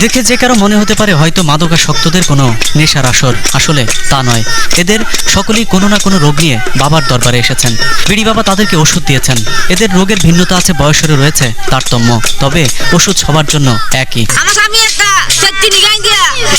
দেখে যে কারও মনে হতে পারে হয়তো মাদকাসক্তদের কোনো নেশার আসর। আসলে তা নয়। এদের সকলেই কোনো না কোনো রোগ নিয়ে বাবার দরবারে এসেছেন। বিড়ি বাবা তাদেরকে ওষুধ দিয়েছেন। এদের রোগের ভিন্নতা আছে, বয়সেরও রয়েছে, তারতম্য। তবে ওষুধ সবার জন্য একই। আমার স্বামী একটা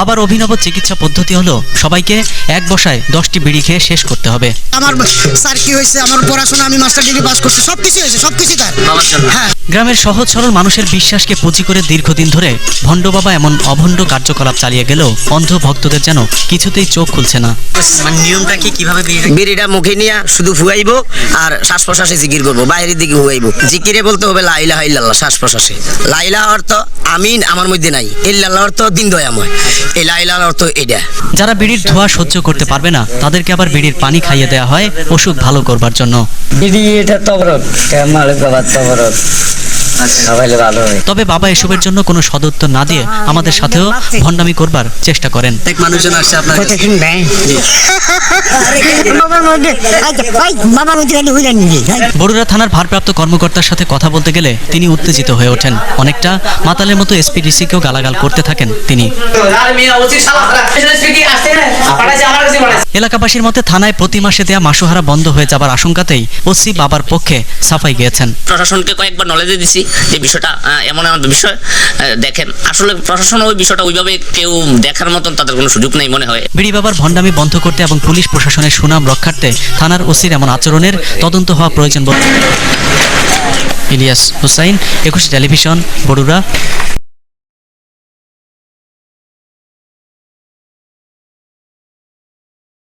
বাবার অভিনব চিকিৎসা পদ্ধতি হলো সবাইকে এক বসায় দশটি বিড়ি খেয়ে শেষ করতে হবে। আমার স্যার কি হয়েছে? আমার পড়াশোনা আমি মাস্টার ডিগ্রি পাস করছি সব কিছু হয়েছে সব কিছু তার হ্যাঁ। গ্রামের সহজ সরল মানুষের বিশ্বাসকে পুঁজি করে দীর্ঘদিন ধরে ভণ্ড বাবা এমন অভণ্ড কার্যকলাপ চালিয়ে গেলেও অন্ধ ভক্তদের যেন কিছুতেই চোখ খুলছে না। মানে নিয়মটা কি কীভাবে বিড়িটা মুখে নিয়ে শুধু ফুয়াইবো আর শ্বাস প্রশ্বাসে জিকির করব বাইরের দিকে ফুয়াইবো জিকিরে বলতে হবে লাইলা ইল্লাল্লাহ শ্বাস প্রশ্বাসে লাইলা অর্থ আমিন আমার মধ্যে নাই। ইল্লাল্লাহ অর্থ দিন দয়াময় এই লাইলার অর্থ এটা যারা বিড়ির ধোঁয়া সহ্য করতে পারবে না তাদেরকে আবার বিড়ির পানি খাইয়ে দেওয়া হয় অসুখ ভালো করবার জন্য। বিড়ি এটা তবরক মালিক বাবার তবরক হয়। তবে বাবা এসবের জন্য কোনো সদুত্তর না দিয়ে আমাদের সাথেও ভণ্ডামি করবার চেষ্টা করেন। মানুষজন আসছে আপনার বড়ুরা থানার ভারপ্রাপ্ত কর্মকর্তার সাথে কথা বলতে গেলে তিনি উত্তেজিত হয়ে ওঠেন। অনেকটা মাতালের মতো এসপিডিসিকেও গালাগাল করতে থাকেন তিনি। এলাকাবাসীর মতে থানায় প্রতি মাসে দেয়া মাসোহারা বন্ধ হয়ে যাবার আশঙ্কাতেই ওসি বাবার পক্ষে সাফাই গিয়েছেন। প্রশাসনকে কয়েকবার নলেজে দিছি যে বিষয়টা এমন এমন বিষয় দেখেন। আসলে প্রশাসন ওই বিষয়টা ওইভাবে কেউ দেখার মতন তাদের কোনো সুযোগ নেই মনে হয়। বিড়ি বাবার ভণ্ডামি বন্ধ করতে এবং পুলিশ প্রশাসনের সুনাম রক্ষার্থে থানার ওসির এমন আচরণের তদন্ত হওয়া প্রয়োজন বলে। ইলিয়াস হুসাইন, একুশে টেলিভিশন, বড়ুরা।